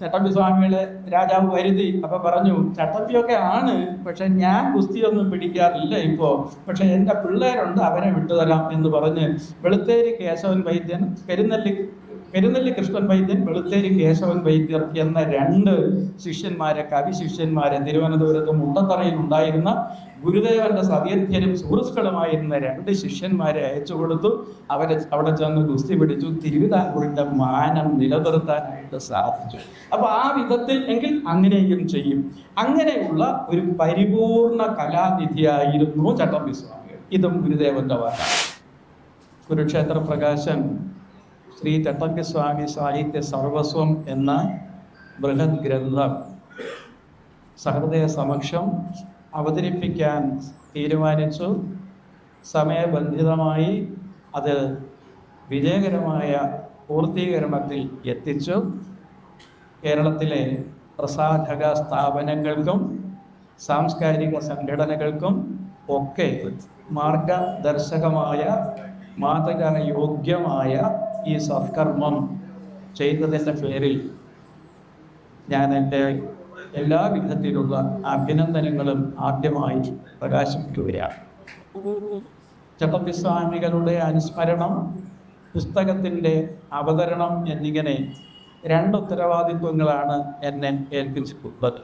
ചട്ടമ്പി സ്വാമികളെ രാജാവ് വരുതി. അപ്പൊ പറഞ്ഞു ചട്ടമ്പിയൊക്കെ ആണ് പക്ഷെ ഞാൻ കുസ്തിയൊന്നും പിടിക്കാറില്ല ഇപ്പോ. പക്ഷെ എന്റെ പിള്ളേരുണ്ട് അവനെ വിട്ടുതരാം എന്ന് പറഞ്ഞ് വെളുത്തേരി കേശവൻ വൈദ്യൻ പെരുന്നെല്ലി പെരുന്നെല്ലി കൃഷ്ണൻ വൈദ്യൻ വെളുത്തേരി കേശവൻ വൈദ്യർ എന്ന രണ്ട് ശിഷ്യന്മാരെ കവി ശിഷ്യന്മാരെ തിരുവനന്തപുരത്ത് മുട്ടത്തറയിൽ ഉണ്ടായിരുന്ന ഗുരുദേവന്റെ സതീർത്ഥ്യനും സുഹൃത്തുക്കളുമായിരുന്ന രണ്ട് ശിഷ്യന്മാരെ അയച്ചു കൊടുത്തു. അവരെ അവിടെ ചെന്ന് ഗുസ്തി പിടിച്ചു. തിരുവിതാംകൂറിന്റെ മാനം നിലനിർത്താനായിട്ട് സാധിച്ചു. അപ്പൊ ആ വിധത്തിൽ എങ്കിൽ അങ്ങനെയും ചെയ്യും. അങ്ങനെയുള്ള ഒരു പരിപൂർണ കലാനിധിയായിരുന്നു ചട്ടമ്പി സ്വാമി ഇതും ഗുരുദേവന്റെ വാക്കാണ്. കുരുക്ഷേത്ര പ്രകാശൻ ശ്രീ ചട്ടമ്പി സ്വാമി സാഹിത്യ സർവസ്വം എന്ന ബൃഹത് ഗ്രന്ഥം സഹൃദയ സമക്ഷം അവതരിപ്പിക്കാൻ തീരുമാനിച്ചു. സമയബന്ധിതമായി അത് വിജയകരമായ പൂർത്തീകരണത്തിൽ എത്തിച്ചു. കേരളത്തിലെ പ്രസാധക സ്ഥാപനങ്ങൾക്കും സാംസ്കാരിക സംഘടനകൾക്കും ഒക്കെ മാർഗദർശകമായ മാതൃകായോഗ്യമായ ഈ സത്കർമ്മം ചെയ്തതിന്റെ പേരിൽ ഞാൻ എന്റെ എല്ലാ വിധത്തിലുള്ള അഭിനന്ദനങ്ങളും ആദ്യമായി പ്രകാശിപ്പിക്കുകയാണ്. ചട്ടമ്പി സ്വാമികളുടെ അനുസ്മരണം പുസ്തകത്തിന്റെ അവതരണം എന്നിങ്ങനെ രണ്ട് ഉത്തരവാദിത്വങ്ങളാണ് എന്നെ ഏൽപ്പിച്ചിട്ടുള്ളത്.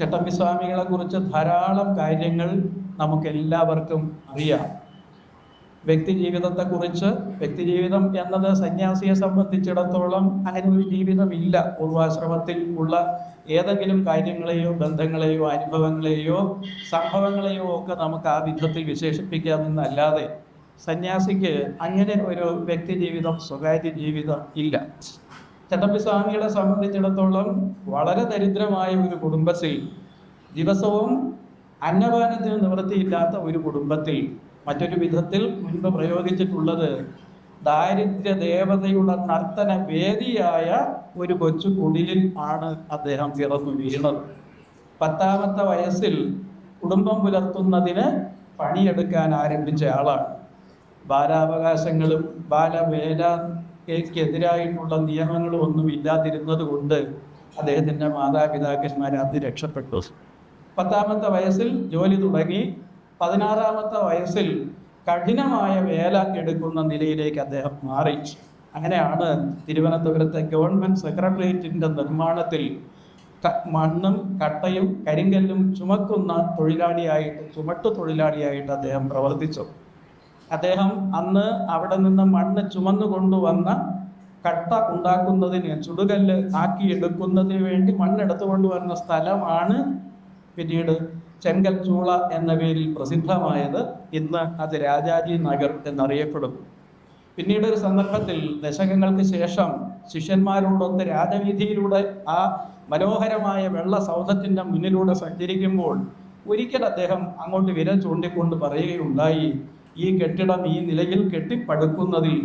ചട്ടമ്പിസ്വാമികളെക്കുറിച്ച് കുറിച്ച് ധാരാളം കാര്യങ്ങൾ നമുക്കെല്ലാവർക്കും അറിയാം. വ്യക്തി ജീവിതത്തെക്കുറിച്ച് വ്യക്തി ജീവിതം എന്നത് സന്യാസിയെ സംബന്ധിച്ചിടത്തോളം അങ്ങനെ ഒരു ജീവിതമില്ല. പൂർവാശ്രമത്തിൽ ഉള്ള ഏതെങ്കിലും കാര്യങ്ങളെയോ ബന്ധങ്ങളെയോ അനുഭവങ്ങളെയോ സംഭവങ്ങളെയോ ഒക്കെ നമുക്ക് ആ വിധത്തിൽ വിശേഷിപ്പിക്കാമെന്നല്ലാതെ സന്യാസിക്ക് അങ്ങനെ ഒരു വ്യക്തി ജീവിതം സ്വകാര്യ ജീവിതം ഇല്ല. ചട്ടമ്പി സ്വാമികളെ സംബന്ധിച്ചിടത്തോളം വളരെ ദരിദ്രമായ ഒരു കുടുംബത്തിൽ ദിവസവും അന്നപാനത്തിന് നിവൃത്തിയില്ലാത്ത ഒരു കുടുംബത്തിൽ മറ്റൊരു വിധത്തിൽ മുൻപ് പ്രയോഗിച്ചിട്ടുള്ളത് ദാരിദ്ര്യ ദേവതയുടെ നർത്തന വേദിയായ ഒരു കൊച്ചു കുടിലിൽ ആണ് അദ്ദേഹം പിറന്നു വീണത്. പത്താമത്തെ വയസ്സിൽ കുടുംബം പുലർത്തുന്നതിന് പണിയെടുക്കാൻ ആരംഭിച്ച ആളാണ്. ബാലാവകാശങ്ങളും ബാലവേലക്കെതിരായിട്ടുള്ള നിയമങ്ങളും ഒന്നും ഇല്ലാതിരുന്നത് കൊണ്ട് അദ്ദേഹത്തിന്റെ മാതാപിതാക്കന്മാർ അത് രക്ഷപ്പെട്ടു. പത്താമത്തെ വയസ്സിൽ ജോലി തുടങ്ങി. പതിനാറാമത്തെ വയസ്സിൽ കഠിനമായ വേല എടുക്കുന്ന നിലയിലേക്ക് അദ്ദേഹം മാറി. അങ്ങനെയാണ് തിരുവനന്തപുരത്തെ ഗവൺമെന്റ് സെക്രട്ടേറിയറ്റിന്റെ നിർമ്മാണത്തിൽ മണ്ണും കട്ടയും കരിങ്കല്ലും ചുമക്കുന്ന തൊഴിലാളിയായിട്ട് ചുമട്ടു തൊഴിലാളിയായിട്ട് അദ്ദേഹം പ്രവർത്തിച്ചു. അദ്ദേഹം അന്ന് അവിടെ നിന്ന് മണ്ണ് ചുമന്നു കൊണ്ടുവന്ന കട്ട ഉണ്ടാക്കുന്നതിന് ചുടുകല്ല് ആക്കിയെടുക്കുന്നതിന് വേണ്ടി മണ്ണെടുത്തു കൊണ്ടുവരുന്ന സ്ഥലമാണ് പിന്നീട് ചെങ്കൽ ചൂള എന്ന പേരിൽ പ്രസിദ്ധമായത് ഇന്ന് അത് രാജാജി നഗർ എന്നറിയപ്പെടും പിന്നീട് ഒരു സന്ദർഭത്തിൽ ദശകങ്ങൾക്ക് ശേഷം ശിഷ്യന്മാരോടൊത്ത് രാജവീതിയിലൂടെ ആ മനോഹരമായ വെള്ള സൗധത്തിന്റെ മുന്നിലൂടെ സഞ്ചരിക്കുമ്പോൾ ഒരിക്കൽ അദ്ദേഹം അങ്ങോട്ട് വിര ചൂണ്ടിക്കൊണ്ട് പറയുകയുണ്ടായി ഈ കെട്ടിടം ഈ നിലയിൽ കെട്ടിപ്പടുക്കുന്നതിൽ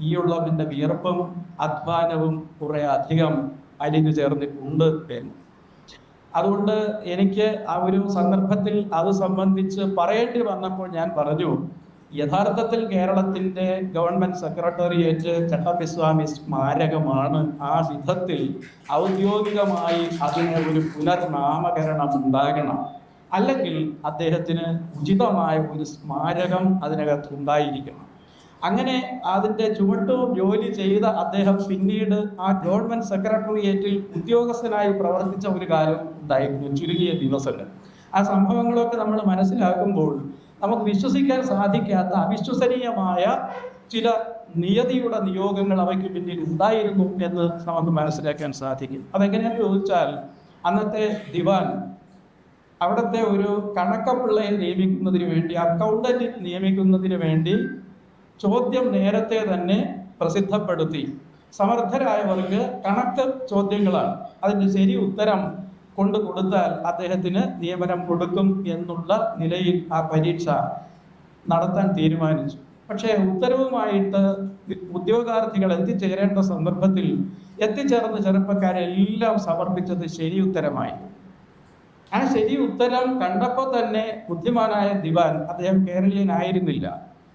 ഈയുള്ളവന്റെ വിയർപ്പും അധ്വാനവും കുറെ അധികം അലിഞ്ഞു ചേർന്നിട്ടുണ്ട് എന്ന്. അതുകൊണ്ട് എനിക്ക് ആ ഒരു സന്ദർഭത്തിൽ അത് സംബന്ധിച്ച് പറയേണ്ടി വന്നപ്പോൾ ഞാൻ പറഞ്ഞു യഥാർത്ഥത്തിൽ കേരളത്തിന്റെ ഗവൺമെന്റ് സെക്രട്ടേറിയറ്റ് ചട്ടപ്പിസ്വാമി സ്മാരകമാണ്. ആ വിധത്തിൽ ഔദ്യോഗികമായി അതിന് ഒരു പുനർനാമകരണം ഉണ്ടാകണം. അല്ലെങ്കിൽ അദ്ദേഹത്തിന് ഉചിതമായ ഒരു സ്മാരകം അതിനകത്ത് ഉണ്ടായിരിക്കണം. അങ്ങനെ അതിന്റെ ചുവട്ടവും ജോലി ചെയ്ത അദ്ദേഹം പിന്നീട് ആ ഗവൺമെന്റ് സെക്രട്ടേറിയറ്റിൽ ഉദ്യോഗസ്ഥനായി പ്രവർത്തിച്ച ഒരു കാലം ഉണ്ടായിരുന്നു ചുരുങ്ങിയ ദിവസങ്ങൾ. ആ സംഭവങ്ങളൊക്കെ നമ്മൾ മനസ്സിലാക്കുമ്പോൾ നമുക്ക് വിശ്വസിക്കാൻ സാധിക്കാത്ത അവിശ്വസനീയമായ ചില നിയതിയുടെ നിയോഗങ്ങൾ അവയ്ക്ക് പിന്നിൽ ഉണ്ടായിരുന്നു എന്ന് നമുക്ക് മനസ്സിലാക്കാൻ സാധിക്കും. അതെങ്ങനെയാണെന്ന് ചോദിച്ചാൽ അന്നത്തെ ദിവാൻ അവിടുത്തെ ഒരു കണക്കപ്പിള്ളയെ നിയമിക്കുന്നതിന് വേണ്ടി അക്കൗണ്ടന്റ് നിയമിക്കുന്നതിന് വേണ്ടി ചോദ്യം നേരത്തെ തന്നെ പ്രസിദ്ധപ്പെടുത്തി. സമർത്ഥരായവർക്ക് കണക്ക് ചോദ്യങ്ങളാണ്. അതിന്റെ ശരി ഉത്തരം കൊണ്ടു കൊടുത്താൽ അദ്ദേഹത്തിന് നിയമനം കൊടുക്കും എന്നുള്ള നിലയിൽ ആ പരീക്ഷ നടത്താൻ തീരുമാനിച്ചു. പക്ഷേ ഉത്തരവുമായിട്ട് ഉദ്യോഗാർത്ഥികൾ എത്തിച്ചേരേണ്ട സന്ദർഭത്തിൽ എത്തിച്ചേർന്ന ചെറുപ്പക്കാരെല്ലാം സമർപ്പിച്ചത് ശരി ഉത്തരമായി. ആ ശരി ഉത്തരം കണ്ടപ്പോൾ തന്നെ ബുദ്ധിമാനായ ദിവാൻ അദ്ദേഹം കേരളീയനായിരുന്നില്ല.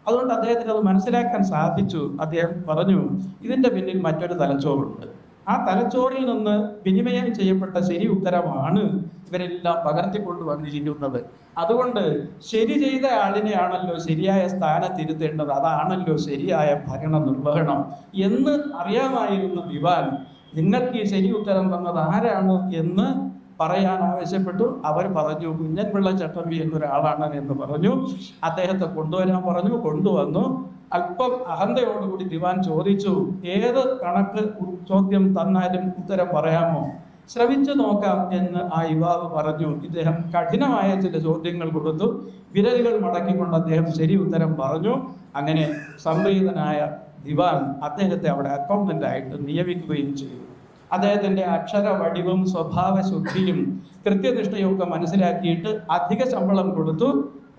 അതുകൊണ്ട് അദ്ദേഹത്തിന് അത് മനസ്സിലാക്കാൻ സാധിച്ചു. അദ്ദേഹം പറഞ്ഞു ഇതിന്റെ പിന്നിൽ മറ്റൊരു തലച്ചോറുണ്ട്. ആ തലച്ചോറിൽ നിന്ന് വിനിമയം ചെയ്യപ്പെട്ട ശരി ഉത്തരമാണ് ഇവരെല്ലാം പകർത്തി വന്നിരിക്കുന്നത്. അതുകൊണ്ട് ശരി ചെയ്ത ആളിനെയാണല്ലോ ശരിയായ സ്ഥാനത്തിരുത്തേണ്ടത് അതാണല്ലോ ശരിയായ ഭരണ നിർവഹണം. എന്ന് അറിയാമായിരുന്നു വിവാൻ നിങ്ങൾക്ക് ഈ ശരി ഉത്തരം തന്നത് ആരാണ്? എന്ന് പറയാൻ ആവശ്യപ്പെട്ടു. അവർ പറഞ്ഞു കുഞ്ഞൻപിള്ള ചട്ടമ്പി എന്നൊരാളാണ് എന്ന് പറഞ്ഞു. അദ്ദേഹത്തെ കൊണ്ടുവരാൻ പറഞ്ഞു കൊണ്ടുവന്നു. അല്പം അഹന്തയോടുകൂടി ദിവാൻ ചോദിച്ചു ഏത് കണക്ക് ചോദ്യം തന്നാലും ഉത്തരം പറയാമോ? ശ്രവിച്ചു നോക്കാം എന്ന് ആ യുവാവ് പറഞ്ഞു. ഇദ്ദേഹം കഠിനമായ ചില ചോദ്യങ്ങൾ കൊടുത്തു. വിരലുകൾ മടക്കിക്കൊണ്ട് അദ്ദേഹം ശരി ഉത്തരം പറഞ്ഞു. അങ്ങനെ സംപ്രീതനായ ദിവാൻ അദ്ദേഹത്തെ അവിടെ അക്കൗണ്ടന്റ് ആയിട്ട് നിയമിക്കുകയും ചെയ്തു. അദ്ദേഹത്തിന്റെ അക്ഷര വടിവും സ്വഭാവ ശുദ്ധിയും കൃത്യനിഷ്ഠയും ഒക്കെ മനസ്സിലാക്കിയിട്ട് അധിക ശമ്പളം കൊടുത്തു.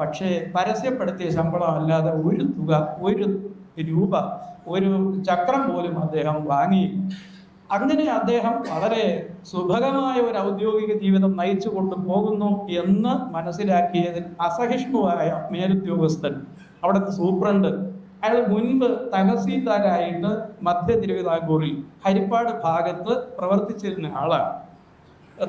പക്ഷേ പരസ്യപ്പെടുത്തിയ ശമ്പളം അല്ലാതെ ഒരു തുക ഒരു രൂപ ഒരു ചക്രം പോലും അദ്ദേഹം വാങ്ങി അങ്ങനെ അദ്ദേഹം വളരെ സുഭകമായ ഒരു ഔദ്യോഗിക ജീവിതം നയിച്ചു കൊണ്ടുപോകുന്നു എന്ന് മനസ്സിലാക്കിയതിൽ അസഹിഷ്ണുവായ മേലുദ്യോഗസ്ഥൻ അവിടുത്തെ സൂപ്രണ്ട് അയാൾ മുൻപ് തഹസീൽദാരായിട്ട് മധ്യ തിരുവിതാംകൂറിൽ ഹരിപ്പാട് ഭാഗത്ത് പ്രവർത്തിച്ചിരുന്ന ആളാണ്.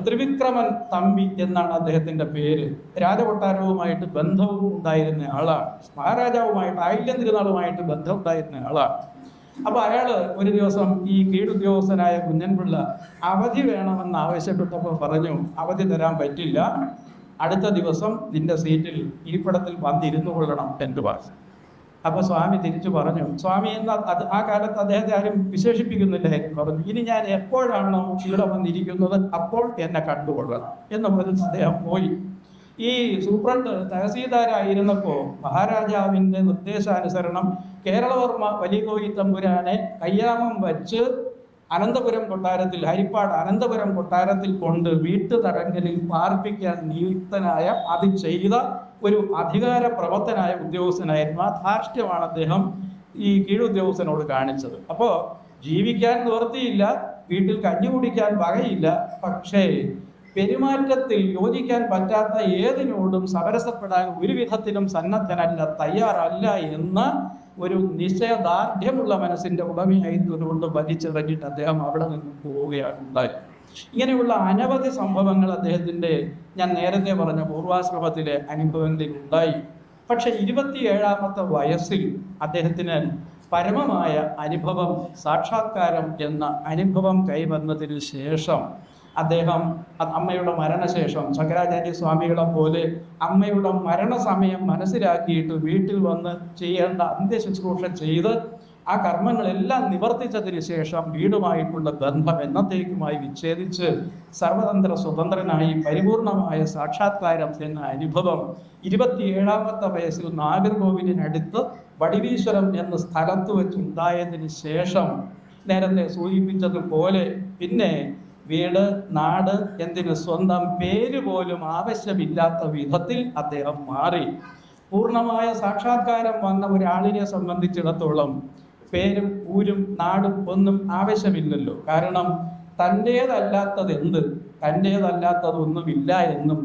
ത്രിവിക്രമൻ തമ്പി എന്നാണ് അദ്ദേഹത്തിന്റെ പേര്. രാജകൊട്ടാരവുമായിട്ട് ബന്ധവും ഉണ്ടായിരുന്ന ആളാണ്. മഹാരാജാവുമായിട്ട് ആയില്യം തിരുനാളുമായിട്ട് ബന്ധം ഉണ്ടായിരുന്ന ആളാണ്. അപ്പൊ അയാൾ ഒരു ദിവസം ഈ കീഴുദ്യോഗസ്ഥനായ കുഞ്ഞൻപിള്ള അവധി വേണമെന്ന് ആവശ്യപ്പെട്ടപ്പോൾ പറഞ്ഞു അവധി തരാൻ പറ്റില്ല. അടുത്ത ദിവസം നിന്റെ സീറ്റിൽ ഈ ഇരിപ്പിടത്തിൽ വന്നിരുന്നു കൊള്ളണം എന്ന് പറഞ്ഞു. അപ്പൊ സ്വാമി തിരിച്ചു പറഞ്ഞു സ്വാമി എന്ന അത് ആ കാലത്ത് അദ്ദേഹത്തെ ആരും വിശേഷിപ്പിക്കുന്നില്ലായിരുന്നു പറഞ്ഞു. ഇനി ഞാൻ എപ്പോഴാണോ ഇവിടെ വന്നിരിക്കുന്നത് അപ്പോൾ എന്നെ കണ്ടുകൊള്ളണം എന്ന് പറഞ്ഞ് അദ്ദേഹം പോയി. ഈ സൂപ്രണ്ട് തഹസീൽദാരായിരുന്നപ്പോൾ മഹാരാജാവിന്റെ നിർദ്ദേശാനുസരണം കേരളവർമ്മ വലിയകോയി തമ്പുരാനെ കയ്യാമം വച്ച് അനന്തപുരം കൊട്ടാരത്തിൽ ഹരിപ്പാട് അനന്തപുരം കൊട്ടാരത്തിൽ കൊണ്ട് വീട്ടുതടങ്കലിൽ പാർപ്പിക്കാൻ നിയുക്തനായ അത് ചെയ്ത ഒരു അധികാര പ്രവർത്തനായ ഉദ്യോഗസ്ഥനായിരുന്നു. ആ ധാർഷ്ട്യമാണ് അദ്ദേഹം ഈ കീഴുദ്യോഗസ്ഥനോട് കാണിച്ചത്. അപ്പോൾ ജീവിക്കാൻ നിവൃത്തിയില്ല വീട്ടിൽ കഞ്ഞി കുടിക്കാൻ വകയില്ല പക്ഷേ പെരുമാറ്റത്തിൽ യോജിക്കാൻ പറ്റാത്ത ഏതിനോടും സമരസപ്പെടാൻ ഒരു വിധത്തിലും സന്നദ്ധനല്ല തയ്യാറല്ല എന്ന് ഒരു നിശ്ചയദാർഢ്യമുള്ള മനസ്സിന്റെ ഉടമയായി കൊണ്ട് വലിച്ചെറിഞ്ഞിട്ട് അദ്ദേഹം അവിടെ നിന്ന് പോവുകയാണ് ഉണ്ടായത്. ഇങ്ങനെയുള്ള അനവധി സംഭവങ്ങൾ അദ്ദേഹത്തിന്റെ ഞാൻ നേരത്തെ പറഞ്ഞ പൂർവാശ്രമത്തിലെ അനുഭവങ്ങളിൽ ഉണ്ടായി പക്ഷെ ഇരുപത്തിയേഴാമത്തെ വയസ്സിൽ അദ്ദേഹത്തിന് പരമമായ അനുഭവം സാക്ഷാത്കാരം എന്ന അനുഭവം കൈവന്നതിന് ശേഷം അദ്ദേഹം അമ്മയുടെ മരണശേഷം ശങ്കരാചാര്യ സ്വാമികളെ പോലെ അമ്മയുടെ മരണസമയം മനസ്സിലാക്കിയിട്ട് വീട്ടിൽ വന്ന് ചെയ്യേണ്ട അന്ത്യശുശ്രൂഷ ചെയ്ത് ആ കർമ്മങ്ങളെല്ലാം നിവർത്തിച്ചതിന് ശേഷം വീടുമായിട്ടുള്ള ബന്ധം എന്നത്തേക്കുമായി വിച്ഛേദിച്ച് സർവതന്ത്ര സ്വതന്ത്രനായി പരിപൂർണമായ സാക്ഷാത്കാരം എന്ന അനുഭവം ഇരുപത്തിയേഴാമത്തെ വയസ്സിൽ നാഗർകോവിലിനടുത്ത് വടിവീശ്വരം എന്ന സ്ഥലത്ത് വെച്ചുണ്ടായതിന് ശേഷം നേരത്തെ സൂചിപ്പിച്ചതുപോലെ പിന്നെ വീട് നാട് എന്തിന് സ്വന്തം പേര് പോലും ആവശ്യമില്ലാത്ത വിധത്തിൽ അദ്ദേഹം മാറി. പൂർണമായ സാക്ഷാത്കാരം വന്ന ഒരാളിനെ സംബന്ധിച്ചിടത്തോളം പേരും ഊരും നാടും ഒന്നും ആവശ്യമില്ലല്ലോ കാരണം തന്റേതല്ലാത്തത് എന്ത് തന്റേതല്ലാത്തതൊന്നുമില്ല എന്നും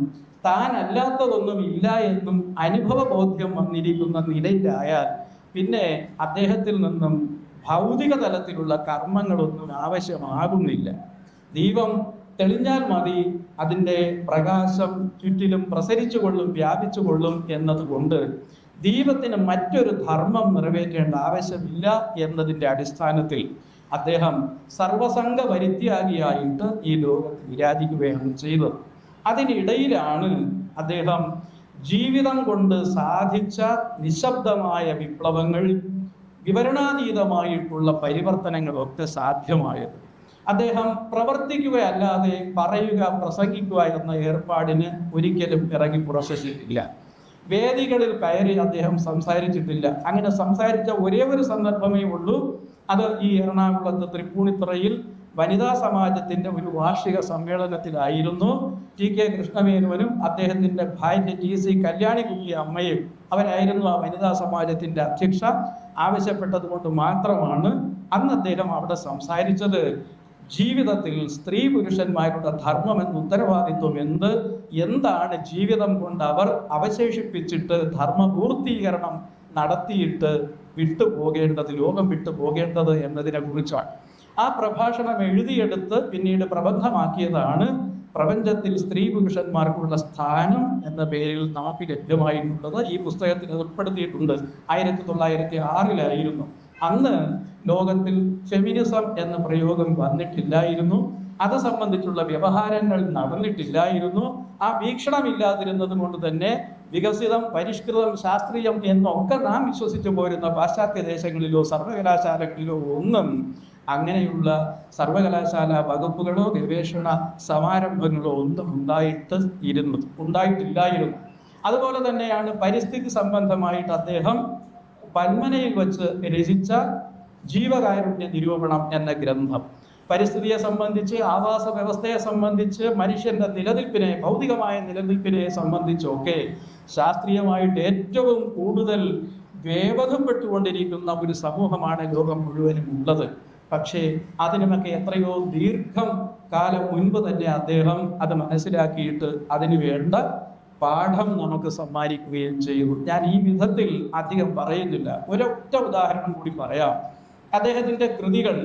താൻ അല്ലാത്തതൊന്നുമില്ല എന്നും അനുഭവ ബോധ്യം വന്നിരിക്കുന്ന നിലയിലായാൽ പിന്നെ അദ്ദേഹത്തിൽ നിന്നും ഭൗതിക തലത്തിലുള്ള കർമ്മങ്ങളൊന്നും ആവശ്യമാകുന്നില്ല. ദീപം തെളിഞ്ഞാൽ മതി അതിന്റെ പ്രകാശം ചുറ്റിലും പ്രസരിച്ചു കൊള്ളും വ്യാപിച്ചു കൊള്ളും എന്നതുകൊണ്ട് ദീപത്തിന് മറ്റൊരു ധർമ്മം നിറവേറ്റേണ്ട ആവശ്യമില്ല എന്നതിന്റെ അടിസ്ഥാനത്തിൽ അദ്ദേഹം സർവസംഘ പരിത്യാഗിയായിട്ട് ഈ ലോകത്ത് വിരാജിക്കുകയാണ് ചെയ്തത്. അതിനിടയിലാണ് അദ്ദേഹം ജീവിതം കൊണ്ട് സാധിച്ച നിശബ്ദമായ വിപ്ലവങ്ങൾ വിവരണാതീതമായിട്ടുള്ള പരിവർത്തനങ്ങളൊക്കെ സാധ്യമായത്. അദ്ദേഹം പ്രവർത്തിക്കുകയല്ലാതെ പറയുക പ്രസംഗിക്കുക എന്ന ഏർപ്പാടിന് ഒരിക്കലും ഇറങ്ങി പുറപ്പെട്ടിട്ടില്ല. വേദികളിൽ കയറി അദ്ദേഹം സംസാരിച്ചിട്ടില്ല. അങ്ങനെ സംസാരിച്ച ഒരേ ഒരു സന്ദർഭമേ ഉള്ളൂ. അത് ഈ എറണാകുളത്ത് തൃപ്പൂണിത്തുറയിൽ വനിതാ സമാജത്തിന്റെ ഒരു വാർഷിക സമ്മേളനത്തിലായിരുന്നു. ടി കെ കൃഷ്ണമേനോനും അദ്ദേഹത്തിന്റെ ഭാര്യ ടി സി കല്യാണിക്കുട്ടി അമ്മയും അവരായിരുന്നു ആ വനിതാ സമാജത്തിന്റെ അധ്യക്ഷ. ആവശ്യപ്പെട്ടത് കൊണ്ട് മാത്രമാണ് അന്ന് അദ്ദേഹം അവിടെ സംസാരിച്ചത്. ജീവിതത്തിൽ സ്ത്രീ പുരുഷന്മാരുടെ ധർമ്മം എന്ന ഉത്തരവാദിത്വം എന്ത്? എന്താണ് ജീവിതം കൊണ്ട് അവർ അവശേഷിപ്പിച്ചിട്ട് ധർമ്മപൂർത്തീകരണം നടത്തിയിട്ട് വിട്ടുപോകേണ്ടത് ലോകം വിട്ടു പോകേണ്ടത് എന്നതിനെ കുറിച്ചാണ്. ആ പ്രഭാഷണം എഴുതിയെടുത്ത് പിന്നീട് പ്രബന്ധമാക്കിയതാണ് പ്രപഞ്ചത്തിൽ സ്ത്രീ പുരുഷന്മാർക്കുള്ള സ്ഥാനം എന്ന പേരിൽ നമുക്ക് ലഭ്യമായിട്ടുള്ളത്. ഈ പുസ്തകത്തിൽ ഉൾപ്പെടുത്തിയിട്ടുണ്ട്. ആയിരത്തി തൊള്ളായിരത്തി ആറിലായിരുന്നു. അന്ന് ലോകത്തിൽ ഫെമിനിസം എന്ന പ്രയോഗം വന്നിട്ടില്ലായിരുന്നു. അത് സംബന്ധിച്ചുള്ള വ്യവഹാരങ്ങൾ നടന്നിട്ടില്ലായിരുന്നു. ആ വീക്ഷണമില്ലാതിരുന്നത് കൊണ്ട് തന്നെ വികസിതം പരിഷ്കൃതം ശാസ്ത്രീയം എന്നൊക്കെ നാം വിശ്വസിച്ചു പോരുന്ന പാശ്ചാത്യ ദേശങ്ങളിലോ സർവകലാശാലകളിലോ ഒന്നും അങ്ങനെയുള്ള സർവകലാശാല വകുപ്പുകളോ ഗവേഷണ സമാരംഭങ്ങളോ ഒന്നും ഉണ്ടായിട്ട് ഇരുന്നു ഉണ്ടായിട്ടില്ലായിരുന്നു. അതുപോലെ തന്നെയാണ് പരിസ്ഥിതി സംബന്ധമായിട്ട് അദ്ദേഹം പന്മനയിൽ വച്ച് രചിച്ച ജീവകാരുണ്യ നിരൂപണം എന്ന ഗ്രന്ഥം. പരിസ്ഥിതിയെ സംബന്ധിച്ച് ആവാസ വ്യവസ്ഥയെ സംബന്ധിച്ച് മനുഷ്യന്റെ നിലനിൽപ്പിനെ ഭൗതികമായ നിലനിൽപ്പിനെ സംബന്ധിച്ചൊക്കെ ശാസ്ത്രീയമായിട്ട് ഏറ്റവും കൂടുതൽ വേവധപ്പെട്ടുകൊണ്ടിരിക്കുന്ന ഒരു സമൂഹമാണ് ലോകം മുഴുവനും ഉള്ളത്. പക്ഷേ അതിനുമൊക്കെ എത്രയോ ദീർഘം കാലം മുൻപ് തന്നെ അദ്ദേഹം അത് മനസ്സിലാക്കിയിട്ട് അതിന് വേണ്ട പാഠം നമുക്ക് സമ്മാനിക്കുകയും ചെയ്തു. ഞാൻ ഈ വിധത്തിൽ അധികം പറയുന്നില്ല. ഒരൊറ്റ ഉദാഹരണം കൂടി പറയാം. അദ്ദേഹത്തിന്റെ കൃതികൾ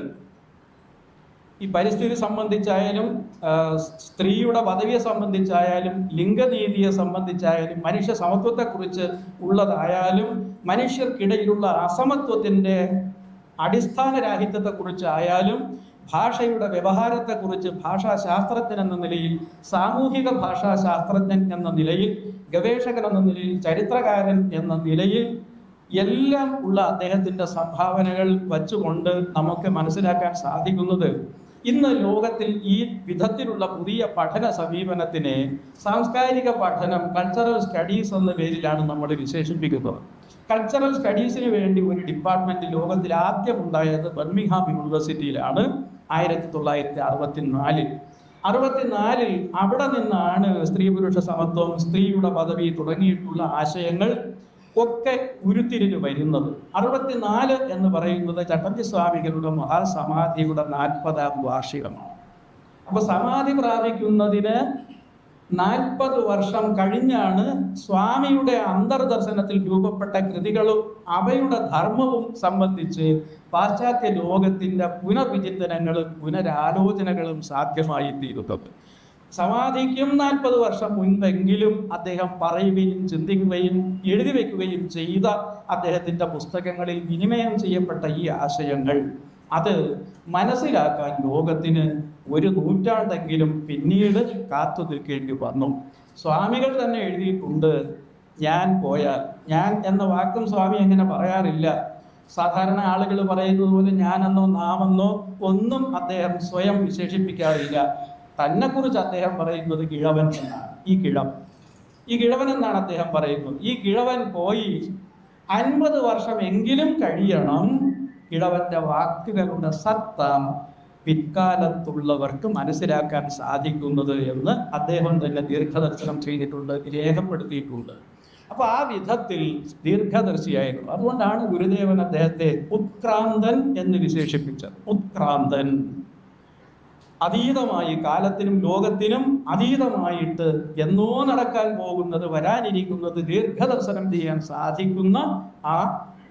ഈ പരിസ്ഥിതി സംബന്ധിച്ചായാലും സ്ത്രീയുടെ പദവിയെ സംബന്ധിച്ചായാലും ലിംഗനീതിയെ സംബന്ധിച്ചായാലും മനുഷ്യ സമത്വത്തെക്കുറിച്ച് ഉള്ളതായാലും മനുഷ്യർക്കിടയിലുള്ള അസമത്വത്തിന്റെ അടിസ്ഥാന രാഹിത്യത്തെക്കുറിച്ചായാലും ഭാഷയുടെ വ്യവഹാരത്തെക്കുറിച്ച് ഭാഷാശാസ്ത്രജ്ഞൻ എന്ന നിലയിൽ സാമൂഹിക ഭാഷാശാസ്ത്രജ്ഞൻ എന്ന നിലയിൽ ഗവേഷകൻ എന്ന നിലയിൽ ചരിത്രകാരൻ എന്ന നിലയിൽ എല്ലാം ഉള്ള അദ്ദേഹത്തിന്റെ സംഭാവനകൾ വച്ചുകൊണ്ട് നമുക്ക് മനസ്സിലാക്കാൻ സാധിക്കുന്നത് ഇന്ന് ലോകത്തിൽ ഈ വിധത്തിലുള്ള പുതിയ പഠന സമീപനത്തിനെ സാംസ്കാരിക പഠനം കൾച്ചറൽ സ്റ്റഡീസ് എന്ന പേരിലാണ് നമ്മൾ വിശേഷിപ്പിക്കുന്നത്. കൾച്ചറൽ സ്റ്റഡീസിന് വേണ്ടി ഒരു ഡിപ്പാർട്ട്മെന്റ് ലോകത്തിൽ ആദ്യം ഉണ്ടായത് ബർമിഹാം യൂണിവേഴ്സിറ്റിയിലാണ് ആയിരത്തി തൊള്ളായിരത്തി അറുപത്തിനാലിൽ. അറുപത്തിനാലിൽ അവിടെ നിന്നാണ് സ്ത്രീ പുരുഷ സമത്വം സ്ത്രീയുടെ പദവി തുടങ്ങിയിട്ടുള്ള ആശയങ്ങൾ ഒക്കെ ഉരുത്തിരിഞ്ഞു വരുന്നത്. അറുപത്തിനാല് എന്ന് പറയുന്നത് ചട്ടമ്പി സ്വാമികളുടെ മഹാസമാധിയുടെ നാൽപ്പതാം വാർഷികമാണ്. അപ്പോൾ സമാധി പ്രാപിക്കുന്നതിന് നാൽപ്പത് വർഷം കഴിഞ്ഞാണ് സ്വാമിയുടെ അന്തർദർശനത്തിൽ രൂപപ്പെട്ട കൃതികളും അവയുടെ ധർമ്മവും സംബന്ധിച്ച് പാശ്ചാത്യ ലോകത്തിന്റെ പുനർവിചിന്തനങ്ങളും പുനരാലോചനകളും സാധ്യമായി തീരുന്നത് സമാധിക്കും നാൽപ്പത് വർഷം മുൻപെങ്കിലും അദ്ദേഹം പറയുകയും ചിന്തിക്കുകയും എഴുതി വയ്ക്കുകയും ചെയ്ത അദ്ദേഹത്തിന്റെ പുസ്തകങ്ങളിൽ വിനിമയം ചെയ്യപ്പെട്ട ഈ ആശയങ്ങൾ അത് മനസ്സിലാക്കാൻ ലോകത്തിന് ഒരു നൂറ്റാണ്ടെങ്കിലും പിന്നീട് കാത്തു നിൽക്കേണ്ടി വന്നു. സ്വാമികൾ തന്നെ എഴുതിയിട്ടുണ്ട് ഞാൻ പോയാൽ ഞാൻ എന്ന വാക്കും സ്വാമി എങ്ങനെ പറയാറില്ല. സാധാരണ ആളുകൾ പറയുന്നത് പോലെ ഞാനെന്നോ നാമെന്നോ ഒന്നും അദ്ദേഹം സ്വയം വിശേഷിപ്പിക്കാറില്ല. തന്നെക്കുറിച്ച് അദ്ദേഹം പറയുന്നത് കിഴവൻ എന്നാണ്. ഈ കിഴവൻ. ഈ കിഴവൻ എന്നാണ് അദ്ദേഹം പറയുന്നത്? ഈ കിഴവൻ പോയി അൻപത് വർഷം എങ്കിലും കഴിയണം. കിഴവന്റെ വാക്കുകളുടെ സത്ത പിൽക്കാലത്തുള്ളവർക്ക് മനസ്സിലാക്കാൻ സാധിക്കുന്നത് എന്ന് അദ്ദേഹം തന്നെ ദീർഘദർശനം ചെയ്തിട്ടുണ്ട് രേഖപ്പെടുത്തിയിട്ടുണ്ട്. അപ്പൊ ആ വിധത്തിൽ ദീർഘദർശിയായിരുന്നു. അതുകൊണ്ടാണ് ഗുരുദേവൻ അദ്ദേഹത്തെ ഉത്ക്രാന്തൻ എന്ന് വിശേഷിപ്പിച്ചത്. ഉത്ക്രാന്തൻ. അതീതമായി കാലത്തിനും ലോകത്തിനും അതീതമായിട്ട് എന്നോ നടക്കാൻ പോകുന്നത് വരാനിരിക്കുന്നത് ദീർഘദർശനം ചെയ്യാൻ സാധിക്കുന്ന ആ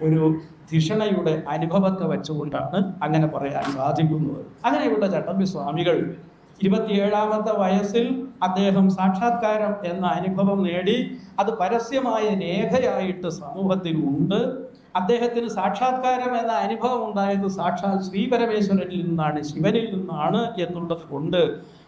ഒരു ധിഷണയുടെ അനുഭവത്തെ വെച്ചുകൊണ്ടാണ് അങ്ങനെ പറയാൻ സാധിക്കുന്നത്. അങ്ങനെയുള്ള ചട്ടമ്പി സ്വാമികൾ ഇരുപത്തിയേഴാമത്തെ വയസ്സിൽ അദ്ദേഹം സാക്ഷാത്കാരം എന്ന അനുഭവം നേടി അത് പരസ്യമായ രേഖയായിട്ട് സമൂഹത്തിൽ ഉണ്ട് അദ്ദേഹത്തിന് സാക്ഷാത്കാരം എന്ന അനുഭവം ഉണ്ടായത് സാക്ഷാൽ ശ്രീപരമേശ്വരനിൽ നിന്നാണ് ശിവനിൽ നിന്നാണ് എന്നുള്ളത് കൊണ്ട്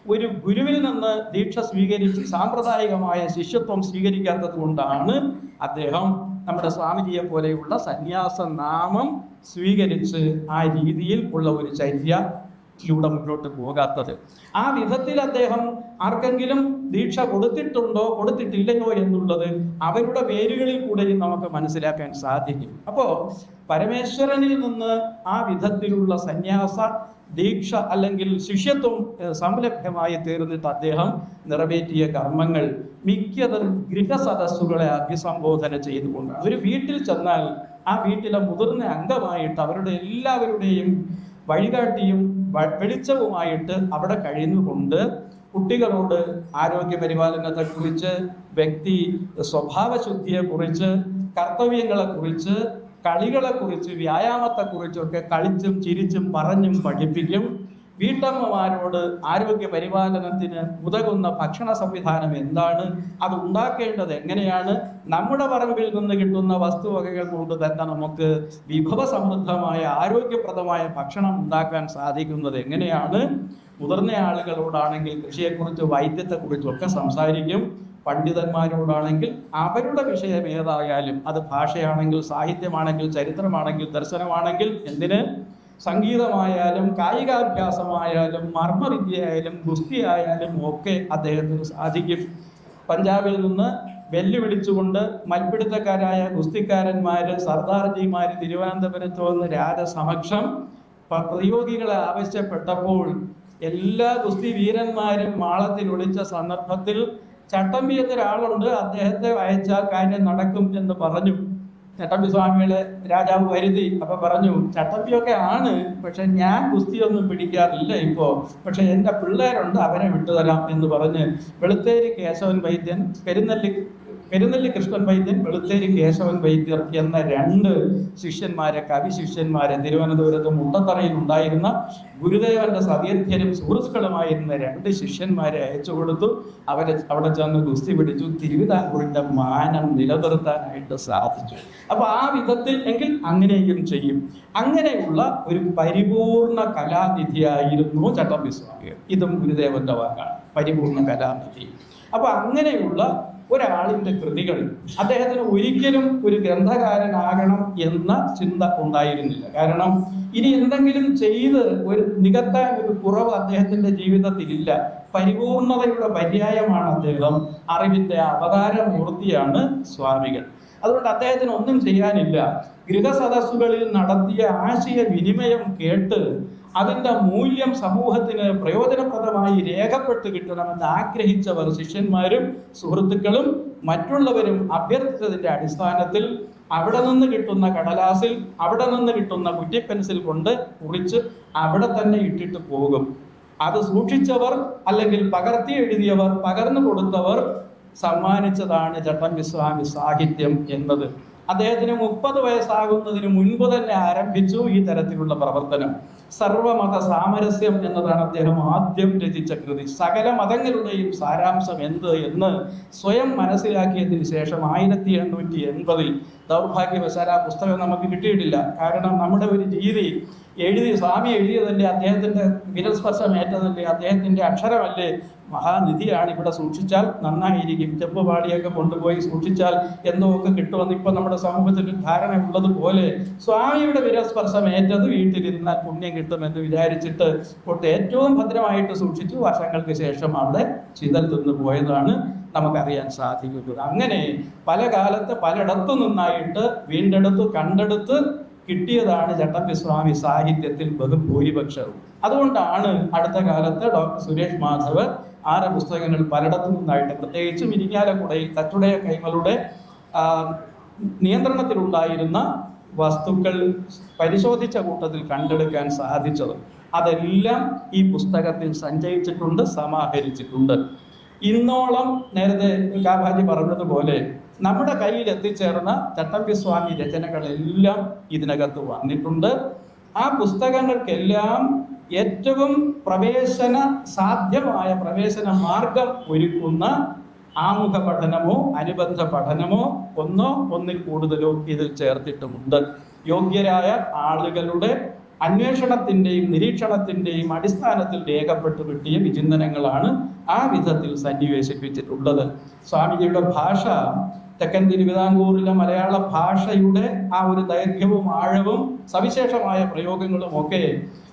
ഒരു ഗുരുവിൽ നിന്ന് ദീക്ഷ സ്വീകരിച്ച് സാമ്പ്രദായികമായ ശിഷ്യത്വം സ്വീകരിക്കാത്തത് കൊണ്ടാണ് അദ്ദേഹം നമ്മുടെ സ്വാമിജിയെ പോലെയുള്ള സന്യാസ നാമം സ്വീകരിച്ച് ആ രീതിയിൽ ഉള്ള ഒരു ചര്യ ിലൂടെ മുന്നോട്ട് പോകാത്തത്. ആ വിധത്തിൽ അദ്ദേഹം ആർക്കെങ്കിലും ദീക്ഷ കൊടുത്തിട്ടുണ്ടോ കൊടുത്തിട്ടില്ലയോ എന്നുള്ളത് അവരുടെ പേരുകളിൽ കൂടെയും നമുക്ക് മനസ്സിലാക്കാൻ സാധിക്കും. അപ്പോൾ പരമേശ്വരനിൽ നിന്ന് ആ വിധത്തിലുള്ള സന്യാസ ദീക്ഷ അല്ലെങ്കിൽ ശിഷ്യത്വം സംലഭ്യമായി തീർന്നിട്ട് അദ്ദേഹം നിറവേറ്റിയ കർമ്മങ്ങൾ മിക്കതും ഗൃഹസദസ്സുകളെ അഭിസംബോധന ചെയ്തുകൊണ്ട്. ഒരു വീട്ടിൽ ചെന്നാൽ ആ വീട്ടിലെ മുതിർന്ന അംഗമായിട്ട് അവരുടെ എല്ലാവരുടെയും വഴികാട്ടിയും വെളിച്ചവുമായിട്ട് അവിടെ കഴിയുന്നുകൊണ്ട് കുട്ടികളോട് ആരോഗ്യ പരിപാലനത്തെക്കുറിച്ച് വ്യക്തി സ്വഭാവശുദ്ധിയെക്കുറിച്ച് കർത്തവ്യങ്ങളെക്കുറിച്ച് കളികളെക്കുറിച്ച് വ്യായാമത്തെക്കുറിച്ചൊക്കെ കളിച്ചും ചിരിച്ചും പറഞ്ഞും പഠിപ്പിക്കും. വീട്ടമ്മമാരോട് ആരോഗ്യ പരിപാലനത്തിന് ഉതകുന്ന ഭക്ഷണ സംവിധാനം എന്താണ്? അത് ഉണ്ടാക്കേണ്ടത് എങ്ങനെയാണ്? നമ്മുടെ പറമ്പിൽ നിന്ന് കിട്ടുന്ന വസ്തുവകകൾ കൊണ്ട് തന്നെ നമുക്ക് വിഭവസമൃദ്ധമായ ആരോഗ്യപ്രദമായ ഭക്ഷണം ഉണ്ടാക്കാൻ സാധിക്കുന്നത് എങ്ങനെയാണ്? മുതിർന്ന ആളുകളോടാണെങ്കിൽ കൃഷിയെക്കുറിച്ച് വൈദ്യത്തെക്കുറിച്ചും ഒക്കെ സംസാരിക്കും. പണ്ഡിതന്മാരോടാണെങ്കിൽ അവരുടെ വിഷയം ഏതായാലും അത് ഭാഷയാണെങ്കിൽ സാഹിത്യമാണെങ്കിൽ ചരിത്രമാണെങ്കിൽ ദർശനമാണെങ്കിൽ എന്തിന്? സംഗീതമായാലും കായികാഭ്യാസമായാലും മർമ്മവിദ്യയായാലും ഗുസ്തി ആയാലും ഒക്കെ അദ്ദേഹത്തിന് സാധിക്കും. പഞ്ചാബിൽ നിന്ന് വെല്ലുവിളിച്ചുകൊണ്ട് മൽപിടുത്തക്കാരായ ഗുസ്തിക്കാരന്മാർ സർദാർജിമാര് തിരുവനന്തപുരത്ത് വന്ന് രാജസമക്ഷം പ്രതിയോഗികളെ ആവശ്യപ്പെട്ടപ്പോൾ എല്ലാ ഗുസ്തി വീരന്മാരും മാളത്തിൽ ഒളിച്ച സന്ദർഭത്തിൽ ചട്ടമ്പി എന്നൊരാളുണ്ട് അദ്ദേഹത്തെ അയച്ചാൽ കാര്യം നടക്കും എന്ന് പറഞ്ഞു. ചട്ടമ്പി സ്വാമികളെ രാജാവ് വരുതി അപ്പൊ പറഞ്ഞു ചട്ടമ്പിയൊക്കെ ആണ് പക്ഷെ ഞാൻ കുസ്തിയൊന്നും പിടിക്കാറില്ല ഇപ്പോ. പക്ഷെ എന്റെ പിള്ളേരുണ്ട് അവനെ വിട്ടുതരാം എന്ന് പറഞ്ഞ് വെളുത്തേരി കേശവൻ വൈദ്യൻ പെരുന്നല്ലി പെരുന്നല്ലി കൃഷ്ണൻ വൈദ്യൻ വെളുത്തേരി കേശവൻ വൈദ്യർ എന്ന രണ്ട് ശിഷ്യന്മാരെ കവി ശിഷ്യന്മാരെ തിരുവനന്തപുരത്ത് മുട്ടത്തറയിൽ ഉണ്ടായിരുന്ന ഗുരുദേവന്റെ സതീർത്ഥ്യനും സുഹൃത്തുക്കളുമായിരുന്ന രണ്ട് ശിഷ്യന്മാരെ അയച്ചു കൊടുത്തു. അവരെ അവിടെ ചെന്ന് ഗുസ്തി പിടിച്ചു. തിരുവിതാംകൂറിന്റെ മാനം നിലനിർത്താനായിട്ട് സാധിച്ചു. അപ്പൊ ആ വിധത്തിൽ എങ്കിൽ അങ്ങനെയും ചെയ്യും. അങ്ങനെയുള്ള ഒരു പരിപൂർണ കലാനിധിയായിരുന്നു ചട്ടമ്പിസ്വാമികൾ ഇതും ഗുരുദേവന്റെ വാക്കാണ്. പരിപൂർണ കലാനിധി. അപ്പൊ അങ്ങനെയുള്ള ഒരാളിന്റെ കൃതികൾ അദ്ദേഹത്തിന് ഒരിക്കലും ഒരു ഗ്രന്ഥകാരനാകണം എന്ന ചിന്ത ഉണ്ടായിരുന്നില്ല. കാരണം ഇനി എന്തെങ്കിലും ചെയ്ത് ഒരു നികത്താൻ ഒരു കുറവ് അദ്ദേഹത്തിന്റെ ജീവിതത്തിൽ ഇല്ല പരിപൂർണതയുടെ പര്യായമാണ് അദ്ദേഹം. അറിവിന്റെ അവതാരമൂർത്തിയാണ് സ്വാമികൾ. അതുകൊണ്ട് അദ്ദേഹത്തിന് ഒന്നും ചെയ്യാനില്ല. ഗൃഹസദസ്സുകളിൽ നടത്തിയ ആശയ വിനിമയം കേട്ട് അതിന്റെ മൂല്യം സമൂഹത്തിന് പ്രയോജനപ്രദമായി രേഖപ്പെട്ട് കിട്ടണമെന്ന് ആഗ്രഹിച്ചവർ ശിഷ്യന്മാരും സുഹൃത്തുക്കളും മറ്റുള്ളവരും അഭ്യർത്ഥിച്ചതിന്റെ അടിസ്ഥാനത്തിൽ അവിടെ നിന്ന് കിട്ടുന്ന കടലാസിൽ അവിടെ നിന്ന് കിട്ടുന്ന കുറ്റിപ്പെൻസിൽ കൊണ്ട് കുറിച്ച് അവിടെ തന്നെ ഇട്ടിട്ട് പോകും. അത് സൂക്ഷിച്ചവർ അല്ലെങ്കിൽ പകർത്തി എഴുതിയവർ പകർന്നു കൊടുത്തവർ സമ്മാനിച്ചതാണ് ചട്ടമ്പി സ്വാമി സാഹിത്യം എന്നത്. അദ്ദേഹത്തിന് മുപ്പത് വയസ്സാകുന്നതിന് മുൻപ് തന്നെ ആരംഭിച്ചു ഈ തരത്തിലുള്ള പ്രവർത്തനം. സർവമത സാമരസ്യം എന്നതാണ് അദ്ദേഹം ആദ്യം രചിച്ച കൃതി. സകല മതങ്ങളുടെയും സാരാംശം എന്ത് എന്ന് സ്വയം മനസ്സിലാക്കിയതിന് ശേഷം ആയിരത്തി എണ്ണൂറ്റി എൺപതിൽ ദൗർഭാഗ്യവശാൽ ആ പുസ്തകം നമുക്ക് കിട്ടിയിട്ടില്ല. കാരണം നമ്മുടെ ഒരു രീതി എഴുതി സ്വാമി എഴുതിയതല്ലേ? അദ്ദേഹത്തിന്റെ വിരൽസ്പർശം ഏറ്റതല്ലേ? അദ്ദേഹത്തിന്റെ അക്ഷരമല്ലേ? മഹാനിധിയാണ് ഇവിടെ സൂക്ഷിച്ചാൽ നന്നായിരിക്കും. ചെപ്പ് പാടിയൊക്കെ കൊണ്ടുപോയി സൂക്ഷിച്ചാൽ എന്തോ ഒക്കെ കിട്ടുമെന്ന് ഇപ്പൊ നമ്മുടെ സമൂഹത്തിൽ ധാരണ ഉള്ളതുപോലെ സ്വാമിയുടെ വിരസ്പർശം ഏറ്റത് വീട്ടിലിരുന്നാൽ പുണ്യം കിട്ടുമെന്ന് വിചാരിച്ചിട്ട് കൊണ്ട് ഏറ്റവും ഭദ്രമായിട്ട് സൂക്ഷിച്ചു. വർഷങ്ങൾക്ക് ശേഷം അവിടെ ചിതൽ തിന്നു പോയതാണ് നമുക്കറിയാൻ സാധിക്കുന്നത്. അങ്ങനെ പല കാലത്ത് പലയിടത്തു നിന്നായിട്ട് വീണ്ടെടുത്ത് കണ്ടെടുത്ത് കിട്ടിയതാണ് ചട്ടമ്പി സ്വാമി സാഹിത്യത്തിൽ ബഹുഭൂരിപക്ഷവും അതുകൊണ്ടാണ് അടുത്ത കാലത്ത് ഡോക്ടർ സുരേഷ് മാധവ് ആറ് പുസ്തകങ്ങൾ പലയിടത്തു നിന്നായിട്ട് പ്രത്യേകിച്ചും ഇരിങ്ങാലക്കുടയിൽ തച്ചുടയ കൈകളുടെ ആ, നിയന്ത്രണത്തിലുണ്ടായിരുന്ന വസ്തുക്കൾ പരിശോധിച്ച കൂട്ടത്തിൽ കണ്ടെടുക്കാൻ സാധിച്ചത്. അതെല്ലാം ഈ പുസ്തകത്തിൽ സഞ്ചയിച്ചിട്ടുണ്ട് സമാഹരിച്ചിട്ടുണ്ട്. ഇന്നോളം നേരത്തെ കാഭാജി പറഞ്ഞതുപോലെ നമ്മുടെ കയ്യിൽ എത്തിച്ചേർന്ന ചട്ടമ്പി സ്വാമി രചനകളെല്ലാം ഇതിനകത്ത് വന്നിട്ടുണ്ട്. ആ പുസ്തകങ്ങൾക്കെല്ലാം ഏറ്റവും പ്രവേശന സാധ്യമായ പ്രവേശന മാർഗം ഒരുക്കുന്ന ആമുഖ പഠനമോ അനുബന്ധ പഠനമോ ഒന്നോ ഒന്നിൽ കൂടുതലോ ഇതിൽ ചേർത്തിട്ടുമുണ്ട്. യോഗ്യരായ ആളുകളുടെ അന്വേഷണത്തിന്റെയും നിരീക്ഷണത്തിന്റെയും അടിസ്ഥാനത്തിൽ രേഖപ്പെട്ടു കിട്ടിയ വിചിന്തനങ്ങളാണ് ആ വിധത്തിൽ സന്നിവേശിപ്പിച്ചിട്ടുള്ളത്. സ്വാമിജിയുടെ ഭാഷ തെക്കൻ തിരുവിതാംകൂറിലെ മലയാള ഭാഷയുടെ ആ ഒരു ദൈർഘ്യവും ആഴവും സവിശേഷമായ പ്രയോഗങ്ങളും ഒക്കെ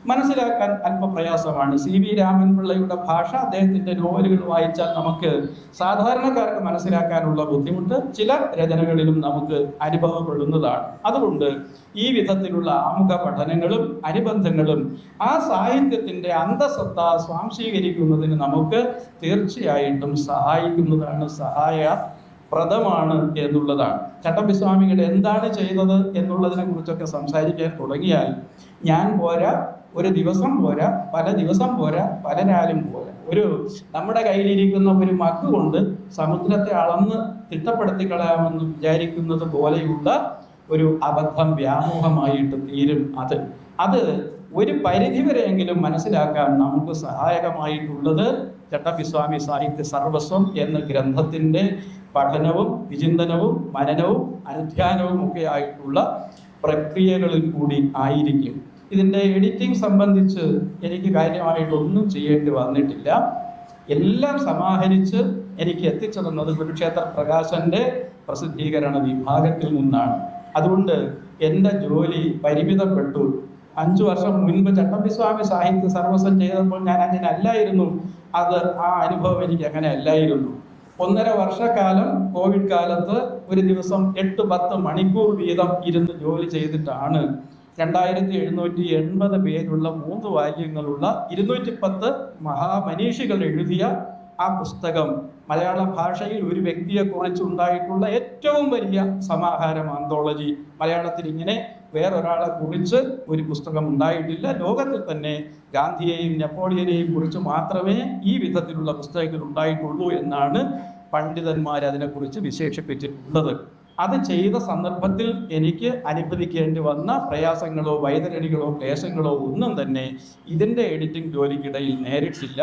മനസ്സിലാക്കാൻ അല്പപ്രയാസമാണ്. സി വി രാമൻ പിള്ളയുടെ ഭാഷ അദ്ദേഹത്തിന്റെ നോവലുകൾ വായിച്ചാൽ നമുക്ക് സാധാരണക്കാർക്ക് മനസ്സിലാക്കാനുള്ള ബുദ്ധിമുട്ട് ചില രചനകളിലും നമുക്ക് അനുഭവപ്പെടുന്നതാണ്. അതുകൊണ്ട് ഈ വിധത്തിലുള്ള ആമുഖ പഠനങ്ങളും അനുബന്ധങ്ങളും ആ സാഹിത്യത്തിന്റെ അന്തസത്ത സ്വാംശീകരിക്കുന്നതിന് നമുക്ക് തീർച്ചയായിട്ടും സഹായിക്കുന്നതാണ് സഹായ പ്രദമാണ് എന്നുള്ളതാണ്. ചട്ടമ്പിസ്വാമികൾ എന്താണ് ചെയ്തത് എന്നുള്ളതിനെ കുറിച്ചൊക്കെ സംസാരിക്കാൻ തുടങ്ങിയാൽ ഞാൻ പോരാ ഒരു ദിവസം പോരാ പല ദിവസം പോരാ പല രാലും പോരാ. ഒരു നമ്മുടെ കയ്യിലിരിക്കുന്ന ഒരു മക്ക് കൊണ്ട് സമുദ്രത്തെ അളന്ന് തിട്ടപ്പെടുത്തി കളയാമെന്ന് വിചാരിക്കുന്നത് പോലെയുള്ള ഒരു അബദ്ധം വ്യാമോഹമായിട്ട് തീരും അത്. അത് ഒരു പരിധിവരെയെങ്കിലും മനസ്സിലാക്കാൻ നമുക്ക് സഹായകമായിട്ടുള്ളത് ചട്ടപ്പിസ്വാമി സാഹിത്യ സർവസ്വം എന്ന ഗ്രന്ഥത്തിന്റെ പഠനവും വിചിന്തനവും മനനവും അനുധ്യാനവും ഒക്കെ ആയിട്ടുള്ള പ്രക്രിയകളിൽ കൂടി ആയിരിക്കും. ഇതിന്റെ എഡിറ്റിംഗ് സംബന്ധിച്ച് എനിക്ക് കാര്യമായിട്ടൊന്നും ചെയ്യേണ്ടി വന്നിട്ടില്ല. എല്ലാം സമാഹരിച്ച് എനിക്ക് എത്തിച്ചേർന്നത് കുരുക്ഷേത്ര പ്രകാശന്റെ പ്രസിദ്ധീകരണ വിഭാഗത്തിൽ നിന്നാണ്. അതുകൊണ്ട് എന്റെ ജോലി പരിമിതപ്പെട്ടു. അഞ്ചു വർഷം മുൻപ് ചട്ടമ്പിസ്വാമി സാഹിത്യ സർവസ്വം ചെയ്തപ്പോൾ ഞാൻ അങ്ങനെ അല്ലായിരുന്നു. അത് ആ അനുഭവം എനിക്ക് അങ്ങനെ അല്ലായിരുന്നു. ഒന്നര വർഷക്കാലം കോവിഡ് കാലത്ത് ഒരു ദിവസം എട്ട് പത്ത് മണിക്കൂർ വീതം ഇരുന്ന് ജോലി ചെയ്തിട്ടാണ് രണ്ടായിരത്തി എഴുന്നൂറ്റി എൺപത് പേരുള്ള മൂന്ന് വാല്യങ്ങളുള്ള ഇരുന്നൂറ്റി പത്ത് മഹാമനീഷികൾ എഴുതിയ ആ പുസ്തകം മലയാള ഭാഷയിൽ ഒരു വ്യക്തിയെ കുറിച്ചുണ്ടായിട്ടുള്ള ഏറ്റവും വലിയ സമാഹാരം ആന്തോളജി മലയാളത്തിൽ ഇങ്ങനെ വേറൊരാളെ കുറിച്ച് ഒരു പുസ്തകം ഉണ്ടായിട്ടില്ല. ലോകത്തിൽ തന്നെ ഗാന്ധിയെയും നെപ്പോളിയനെയും കുറിച്ച് മാത്രമേ ഈ വിധത്തിലുള്ള പുസ്തകങ്ങൾ ഉണ്ടായിട്ടുള്ളൂ എന്നാണ് പണ്ഡിതന്മാർ അതിനെക്കുറിച്ച് വിശേഷിപ്പിച്ചിട്ടുള്ളത്. അത് ചെയ്ത സന്ദർഭത്തിൽ എനിക്ക് അനുഭവിക്കേണ്ടി വന്ന പ്രയാസങ്ങളോ വൈതരണികളോ ക്ലേശങ്ങളോ ഒന്നും തന്നെ ഇതിന്റെ എഡിറ്റിംഗ് ജോലിക്കിടയിൽ നേരിട്ടില്ല.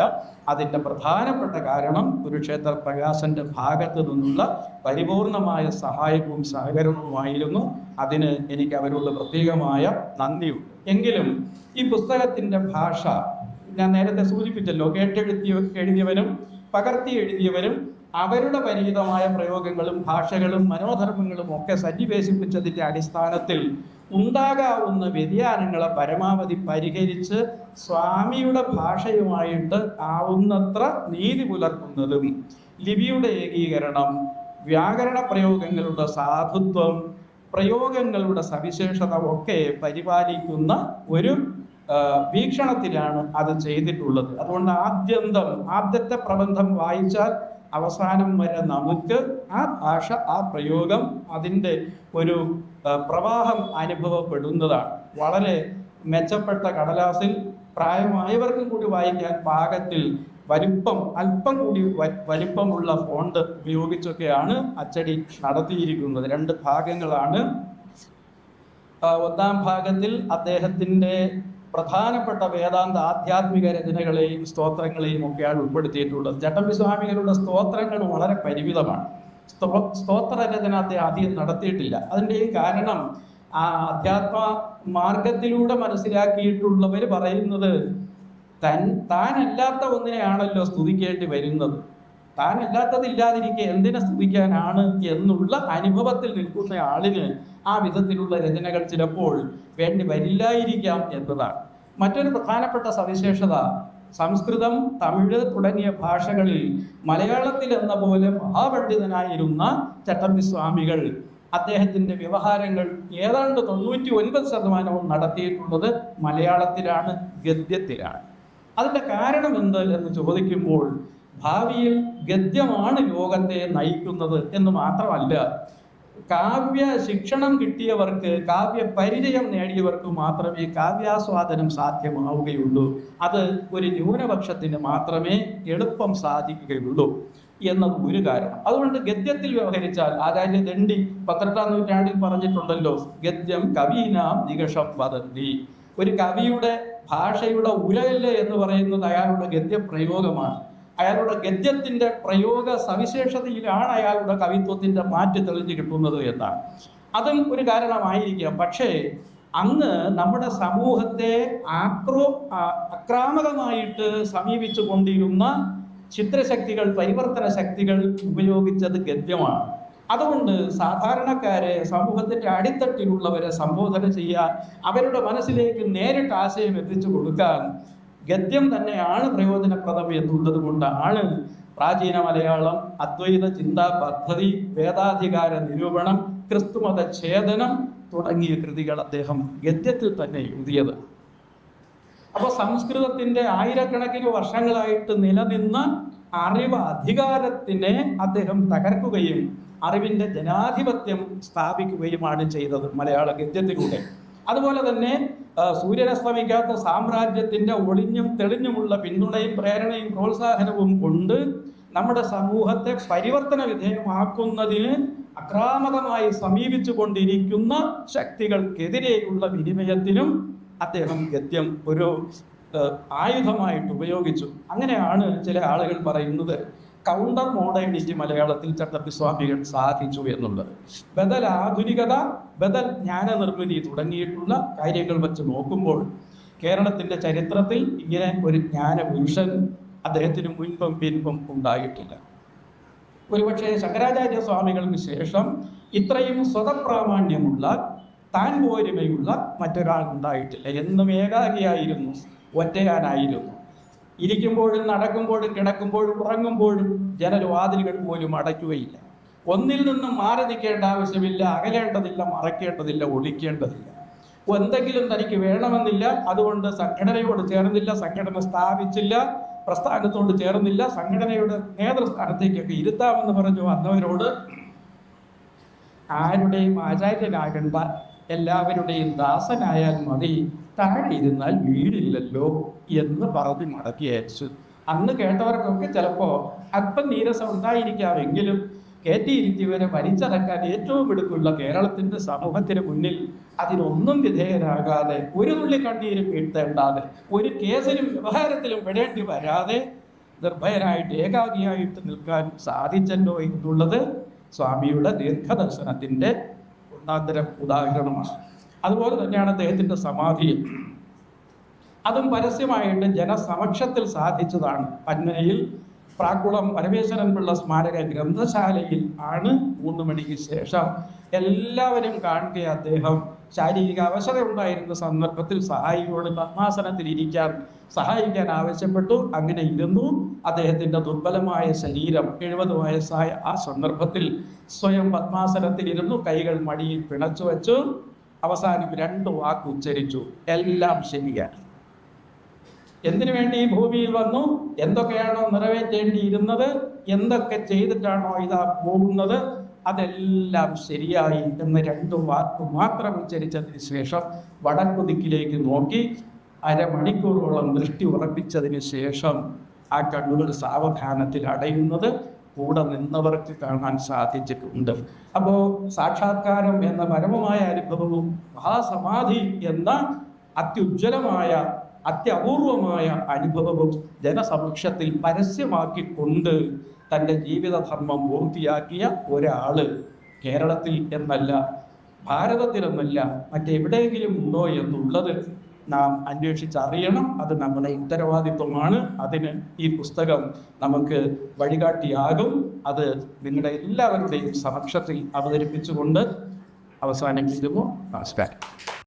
അതിന്റെ പ്രധാനപ്പെട്ട കാരണം കുരുക്ഷേത്ര പ്രകാശന്റെ ഭാഗത്തു നിന്നുള്ള പരിപൂർണമായ സഹായവും സഹകരണവുമായിരുന്നു. അതിന് എനിക്ക് അവരോട് പ്രത്യേകമായ നന്ദിയുണ്ട്. എങ്കിലും ഈ പുസ്തകത്തിന്റെ ഭാഷ ഞാൻ നേരത്തെ സൂചിപ്പിച്ചല്ലോ കേട്ടെഴുതിയ എഴുതിയവനും പകർത്തി എഴുതിയവരും അവരുടെ പരിചിതമായ പ്രയോഗങ്ങളും ഭാഷകളും മനോധർമ്മങ്ങളും ഒക്കെ സന്നിവേശിപ്പിച്ചതിന്റെ അടിസ്ഥാനത്തിൽ ഉണ്ടാകാവുന്ന വ്യതിയാനങ്ങളെ പരമാവധി പരിഹരിച്ച് സ്വാമിയുടെ ഭാഷയുമായിട്ട് ആവുന്നത്ര നീതി പുലർത്തുന്നതും ലിപിയുടെ ഏകീകരണം വ്യാകരണ പ്രയോഗങ്ങളുടെ സാധുത്വം പ്രയോഗങ്ങളുടെ സവിശേഷത ഒക്കെ പരിപാലിക്കുന്ന ഒരു വീക്ഷണത്തിലാണ് അത് ചെയ്തിട്ടുള്ളത്. അതുകൊണ്ട് ആദ്യന്തം ആദ്യത്തെ പ്രബന്ധം വായിച്ചാൽ അവസാനം വരെ നമുക്ക് ആ ഭാഷ ആ പ്രയോഗം അതിന്റെ ഒരു പ്രവാഹം അനുഭവപ്പെടുന്നതാണ്. വളരെ മെച്ചപ്പെട്ട കടലാസിൽ പ്രായമായവർക്കും കൂടി വായിക്കാൻ പാകത്തിൽ വലിപ്പം അല്പം കൂടി വലിപ്പമുള്ള ഫോണ്ട് ഉപയോഗിച്ചൊക്കെയാണ് അച്ചടി നടത്തിയിരിക്കുന്നത്. രണ്ട് ഭാഗങ്ങളാണ്. ഒന്നാം ഭാഗത്തിൽ അദ്ദേഹത്തിന്റെ പ്രധാനപ്പെട്ട വേദാന്ത ആധ്യാത്മിക രചനകളെയും സ്തോത്രങ്ങളെയും ഒക്കെയാണ് ഉൾപ്പെടുത്തിയിട്ടുള്ളത് ജട്ടമ്പി സ്വാമികളുടെ സ്തോത്രങ്ങൾ വളരെ പരിമിതമാണ്. സ്തോ- സ്തോത്ര രചന അദ്ദേഹം അധികം നടത്തിയിട്ടില്ല. അതിന്റെ കാരണം ആ അധ്യാത്മ മാർഗത്തിലൂടെ മനസ്സിലാക്കിയിട്ടുള്ളവർ പറയുന്നത് തൻ താനല്ലാത്ത ഒന്നിനെയാണല്ലോ സ്തുതിക്കേണ്ടി വരുന്നത്. താനല്ലാത്തത് ഇല്ലാതിരിക്കെ എന്തിനെ സ്തുതിക്കാനാണ് എന്നുള്ള അനുഭവത്തിൽ നിൽക്കുന്ന ആളിന് ആ വിധത്തിലുള്ള രചനകൾ ചിലപ്പോൾ വേണ്ടി വരില്ലായിരിക്കാം എന്നതാണ്. മറ്റൊരു പ്രധാനപ്പെട്ട സവിശേഷത സംസ്കൃതം തമിഴ് തുടങ്ങിയ ഭാഷകളിൽ മലയാളത്തിൽ എന്ന പോലെ മഹാപണ്ഡിതനായിരുന്ന ചട്ടമ്പി സ്വാമികൾ അദ്ദേഹത്തിന്റെ വ്യവഹാരങ്ങൾ ഏതാണ്ട് തൊണ്ണൂറ്റി ഒൻപത് ശതമാനവും നടത്തിയിട്ടുള്ളത് മലയാളത്തിലാണ് ഗദ്യത്തിലാണ്. അതിന്റെ കാരണം എന്ത് എന്ന് ചോദിക്കുമ്പോൾ ഭാവിയിൽ ഗദ്യമാണ് ലോകത്തെ നയിക്കുന്നത് എന്ന് മാത്രമല്ല കാവ്യ ശിക്ഷണം കിട്ടിയവർക്ക് കാവ്യ പരിചയം നേടിയവർക്ക് മാത്രമേ കാവ്യാസ്വാദനം സാധ്യമാവുകയുള്ളൂ. അത് ഒരു ന്യൂനപക്ഷത്തിന് മാത്രമേ എളുപ്പം സാധിക്കുകയുള്ളൂ എന്നത് ഒരു കാരണം. അതുകൊണ്ട് ഗദ്യത്തിൽ വ്യവഹരിച്ചാൽ ആചാര്യ ദണ്ഡി പന്ത്രണ്ടാം നൂറ്റാണ്ടിൽ പറഞ്ഞിട്ടുണ്ടല്ലോ ഗദ്യം കവീനാം നികഷം വദന്തി ഒരു കവിയുടെ ഭാഷയുടെ ഉലയല്ലേ എന്ന് പറയുന്നത് അയാളുടെ ഗദ്യപ്രയോഗമാണ്. അയാളുടെ ഗദ്യത്തിന്റെ പ്രയോഗ സവിശേഷതയിലാണ് അയാളുടെ കവിത്വത്തിന്റെ മാറ്റ് തെളിഞ്ഞു കിട്ടുന്നത് എന്നാണ്. അതും ഒരു കാരണമായിരിക്കാം. പക്ഷേ അന്ന് നമ്മുടെ സമൂഹത്തെ ആക്രോ അക്രാമകമായിട്ട് സമീപിച്ചു കൊണ്ടിരുന്ന ചിത്രശക്തികൾ പരിവർത്തന ശക്തികൾ ഉപയോഗിച്ചത് ഗദ്യമാണ്. അതുകൊണ്ട് സാധാരണക്കാരെ സമൂഹത്തിന്റെ അടിത്തട്ടിലുള്ളവരെ സംബോധന ചെയ്യാൻ അവരുടെ മനസ്സിലേക്ക് നേരിട്ട് ആശയം എത്തിച്ചു കൊടുക്കാൻ ഗദ്യം തന്നെയാണ് പ്രയോജനപ്രദം എന്നുള്ളത് കൊണ്ടാണ് പ്രാചീന മലയാളം അദ്വൈത ചിന്താ പദ്ധതി വേദാധികാര നിരൂപണം ക്രിസ്തുമത ഛേദനം തുടങ്ങിയ കൃതികൾ അദ്ദേഹം ഗദ്യത്തിൽ തന്നെ എഴുതിയത്. അപ്പോൾ സംസ്കൃതത്തിന്റെ ആയിരക്കണക്കിന് വർഷങ്ങളായിട്ട് നിലനിന്ന അറിവ് അധികാരത്തിനെ അദ്ദേഹം തകർക്കുകയും അറിവിന്റെ ജനാധിപത്യം സ്ഥാപിക്കുകയുമാണ് ചെയ്തത് മലയാള ഗദ്യത്തിലൂടെ. അതുപോലെ തന്നെ സൂര്യനസ്തമിക്കാത്ത സാമ്രാജ്യത്തിന്റെ ഒളിഞ്ഞും തെളിഞ്ഞുമുള്ള പിന്തുണയും പ്രേരണയും പ്രോത്സാഹനവും കൊണ്ട് നമ്മുടെ സമൂഹത്തെ പരിവർത്തന വിധേയമാക്കുന്നതിന് അക്രാമകമായി സമീപിച്ചു കൊണ്ടിരിക്കുന്ന ശക്തികൾക്കെതിരെയുള്ള വിനിമയത്തിനും അദ്ദേഹം ഗദ്യം ഒരു ആയുധമായിട്ട് ഉപയോഗിച്ചു. അങ്ങനെയാണ് ചില ആളുകൾ പറയുന്നത്. കൗണ്ടർ മോഡേണിറ്റി മലയാളത്തിൽ ചട്ടമ്പി സ്വാമികൾ സാധിച്ചു എന്നുള്ളത് ബദൽ ആധുനികത ബദൽ ജ്ഞാനനിർമ്മിതി തുടങ്ങിയിട്ടുള്ള കാര്യങ്ങൾ വെച്ച് നോക്കുമ്പോൾ കേരളത്തിന്റെ ചരിത്രത്തിൽ ഇങ്ങനെ ഒരു ജ്ഞാനപുരുഷൻ അദ്ദേഹത്തിന് മുൻപും പിൻപും ഉണ്ടായിട്ടില്ല. ഒരുപക്ഷെ ശങ്കരാചാര്യ സ്വാമികൾക്ക് ശേഷം ഇത്രയും സ്വതപ്രാമാണ്യമുള്ള താൻ പോരുമയുള്ള മറ്റൊരാൾ ഉണ്ടായിട്ടില്ല. എന്നും ഏകാഗിയായിരുന്നു ഒറ്റയാനായിരുന്നു. ഇരിക്കുമ്പോഴും നടക്കുമ്പോഴും കിടക്കുമ്പോഴും ഉറങ്ങുമ്പോഴും ജനൽവാതിലുകൾ പോലും അടയ്ക്കുകയില്ല. ഒന്നിൽ നിന്നും മാറി നിൽക്കേണ്ട ആവശ്യമില്ല അകലേണ്ടതില്ല മറക്കേണ്ടതില്ല ഒളിക്കേണ്ടതില്ല. എന്തെങ്കിലും തനിക്ക് വേണമെന്നില്ല അതുകൊണ്ട് സംഘടനയോട് ചേർന്നില്ല സംഘടന സ്ഥാപിച്ചില്ല പ്രസ്ഥാനത്തോട് ചേർന്നില്ല സംഘടനയുടെ നേതൃസ്ഥാനത്തേക്കൊക്കെ ഇരുത്താമെന്ന് പറഞ്ഞു വന്നവരോട് ആരുടെയും ആചാര്യനാകണ്ട എല്ലാവരുടെയും ദാസനായാൽ മതി. താഴെ ഇരുന്നാൽ വീടില്ലല്ലോ എന്ന് പറഞ്ഞ് മടക്കി അയച്ചു. അന്ന് കേട്ടവർക്കൊക്കെ ചിലപ്പോൾ അല്പം നീരസം ഉണ്ടായിരിക്കാമെങ്കിലും കയറ്റിയിരുത്തിയവരെ വലിച്ചടക്കാൻ ഏറ്റവും എടുക്കുള്ള കേരളത്തിന്റെ സമൂഹത്തിന് മുന്നിൽ അതിനൊന്നും വിധേയരാകാതെ ഒരു തുള്ളി കണ്ണീരും വീഴ്ത്തേണ്ടാതെ ഒരു കേസിലും വ്യവഹാരത്തിലും വിടേണ്ടി വരാതെ നിർഭയനായിട്ട് ഏകാഗിയായിട്ട് നിൽക്കാൻ സാധിച്ചല്ലോ എന്നുള്ളത് സ്വാമിയുടെ ദീർഘദർശനത്തിന്റെ ഒന്നാന്തരം ഉദാഹരണമാണ്. അതുപോലെ തന്നെയാണ് അദ്ദേഹത്തിന്റെ സമാധി അതും പരസ്യമായിട്ട് ജനസമക്ഷത്തിൽ സാധിച്ചതാണ്. പന്മനയിൽ പ്രാക്കുളം പരമേശ്വരൻ പിള്ള സ്മാരക ഗ്രന്ഥശാലയിൽ ആണ് മൂന്ന് മണിക്ക് ശേഷം. എല്ലാവരും കാണുക അദ്ദേഹം ശാരീരിക അവശത ഉണ്ടായിരുന്ന സന്ദർഭത്തിൽ സഹായിയോട് പത്മാസനത്തിൽ ഇരിക്കാൻ സഹായിക്കാൻ ആവശ്യപ്പെട്ടു. അങ്ങനെ ഇരുന്നു. അദ്ദേഹത്തിന്റെ ദുർബലമായ ശരീരം എഴുപത് വയസ്സായ ആ സന്ദർഭത്തിൽ സ്വയം പത്മാസനത്തിൽ ഇരുന്നു കൈകൾ മടിയിൽ പിണച്ചു വെച്ചു. അവസാനം രണ്ട് വാക്ക് ഉച്ചരിച്ചു. എല്ലാം ശരിയാണ് എന്തിനു വേണ്ടി ഈ ഭൂമിയിൽ വന്നു? എന്തൊക്കെയാണോ നിറവേറ്റേണ്ടിയിരുന്നത്? എന്തൊക്കെ ചെയ്തിട്ടാണോ ഇതാ പോകുന്നത്? അതെല്ലാം ശരിയായി എന്ന് രണ്ടു വാക്ക് മാത്രം ഉച്ചരിച്ചതിന് ശേഷം വടക്കു ദിക്കിലേക്ക് നോക്കി. അരമണിക്കൂറോളം ദൃഷ്ടി ഉറപ്പിച്ചതിന് ശേഷം ആ കണ്ണുകൾ സാവധാനത്തിൽ അടയുന്നത് കൂടെ നിന്നവർക്ക് കാണാൻ സാധിച്ചിട്ടുണ്ട്. അപ്പോൾ സാക്ഷാത്കാരം എന്ന പരമമായ അനുഭവവും മഹാസമാധി എന്ന അത്യുജ്വലമായ അത്യപൂർവമായ അനുഭവവും ജനസമക്ഷത്തിൽ പരസ്യമാക്കിക്കൊണ്ട് തന്റെ ജീവിതധർമ്മം പൂർത്തിയാക്കിയ ഒരാൾ കേരളത്തിൽ എന്നല്ല ഭാരതത്തിലെന്നല്ല മറ്റെവിടെയെങ്കിലും ഉണ്ടോ എന്നുള്ളത് നാം അന്വേഷിച്ചറിയണം. അത് നമ്മുടെ ഉത്തരവാദിത്വമാണ്. അതിന് ഈ പുസ്തകം നമുക്ക് വഴികാട്ടിയാകും. അത് നിങ്ങളുടെ എല്ലാവരുടെയും സമക്ഷത്തിൽ അവതരിപ്പിച്ചുകൊണ്ട് അവസാനിപ്പിക്കുന്നു. നമസ്കാരം